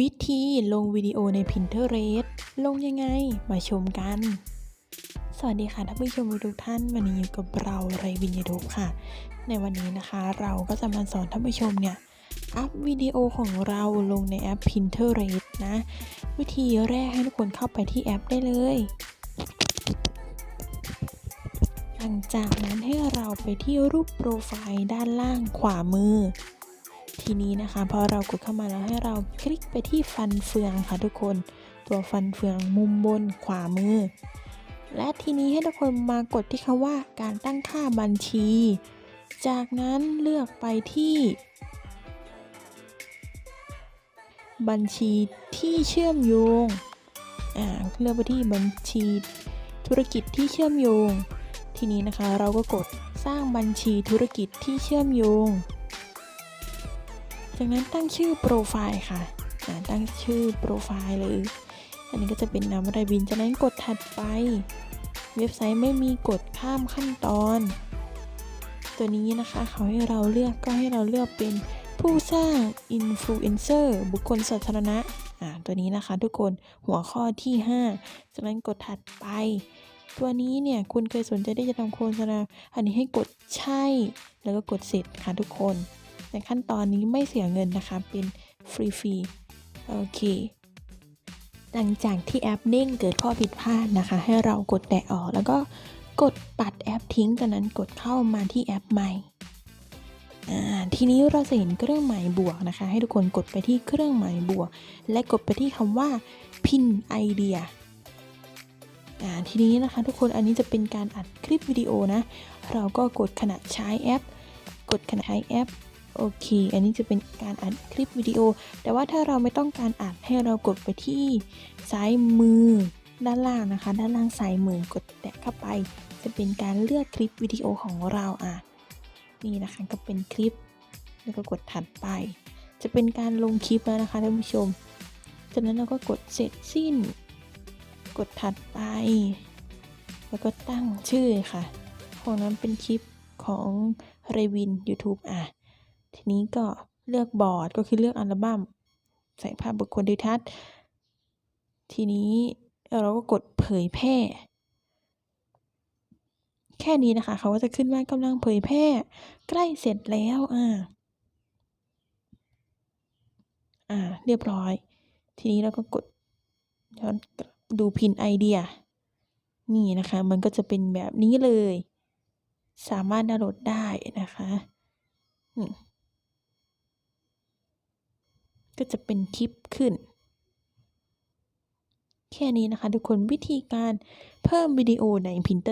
วิธีลงวิดีโอใน Pinterest ลงยังไง มาชมกัน สวัสดีค่ะท่านผู้ชมทุกท่านวันนี้อยู่กับเราไรวินยูทูบค่ะ ในวันนี้นะคะเราก็จะมาสอนท่านผู้ชมเนี่ย อัพวิดีโอของเราลงในแอป Pinterest นะ วิธีแรกให้ทุกคนเข้าไปที่แอปได้เลย หลังจากนั้นให้เราไปที่รูปโปรไฟล์ด้านล่างขวามือ ทีนี้นะคะพอเรากดเข้ามาแล้วให้เราคลิกไปที่ฟันเฟืองค่ะทุกคน ตัวฟันเฟืองมุมบนขวามือ และทีนี้ให้ทุกคนมากดที่คำว่าการตั้งค่าบัญชี จากนั้นเลือกไปที่ บัญชีที่เชื่อมโยงอ่าเลือกไปที่บัญชีธุรกิจที่เชื่อมโยง ทีนี้นะคะเราก็กดสร้างบัญชีธุรกิจที่เชื่อมโยง จากนั้นตั้งชื่อโปรไฟล์ค่ะอ่าตั้งชื่อโปรไฟล์เลยอันนี้ก็จะเป็นนามไรบินจากนั้นกดถัดไป เว็บไซต์ไม่มีกดข้ามขั้นตอน ตัวนี้นะคะ เขาให้เราเลือกก็ให้เราเลือกเป็นผู้สร้างอินฟลูเอนเซอร์บุคคลสาธารณะอ่าตัวนี้นะคะทุกคนหัวข้อที่ 5 จากนั้นกดถัดไป ตัวนี้เนี่ยคุณเคยสนใจที่จะทำโฆษณาอันนี้ให้กดใช่ แล้วก็กดเสร็จค่ะทุกคน ในขั้นตอนนี้ไม่เสียเงินนะคะ เป็นฟรีฟรีๆ โอเค หลังจากที่แอปเด้งเกิดข้อผิดพลาดนะคะ ให้เรากดแตะออกแล้วก็กดปัดแอปทิ้งจากนั้นกดเข้ามาที่แอปใหม่อ่าทีนี้เราจะเห็นเครื่องหมายบวกนะคะ ให้ทุกคนกดไปที่เครื่องหมายบวก และกดไปที่คำว่า pin idea อ่าทีนี้นะคะทุกคนอันนี้จะเป็นการอัดคลิปวิดีโอนะ เราก็กดขณะใช้แอป กดขณะใช้แอป โอเค อันนี้จะเป็นการอัดคลิปวิดีโอ แต่ว่าถ้าเราไม่ต้องการอัดให้เรากดไปที่ซ้ายมือด้านล่างนะคะ ด้านล่างซ้ายมือกดแตะเข้าไป จะเป็นการเลือกคลิปวิดีโอของเราอะ นี่นะคะก็เป็นคลิป แล้วก็กดถัดไป จะเป็นการลงคลิปแล้วนะคะท่านผู้ชม จากนั้นเราก็กดเสร็จสิ้น กดถัดไป แล้วก็ตั้งชื่อค่ะ ของนั้นเป็นคลิปของเรวิน YouTube อะ ทีนี้ก็เลือกบอร์ดก็คือเลือกอัลบั้มใส่ภาพบุคคลดิทัศน์ ทีนี้เราก็กดเผยแพร่ แค่นี้นะคะเขาก็จะขึ้นว่ากำลังเผยแพร่ ใกล้เสร็จแล้วอ่าอ่าเรียบร้อย ทีนี้เราก็กดย้อนดูพินไอเดีย นี่นะคะ มันก็จะเป็นแบบนี้เลย สามารถดาวน์โหลดได้นะคะ ก็จะเป็นคลิปขึ้น แค่นี้นะคะทุกคนวิธีการเพิ่มวิดีโอใน Pinterest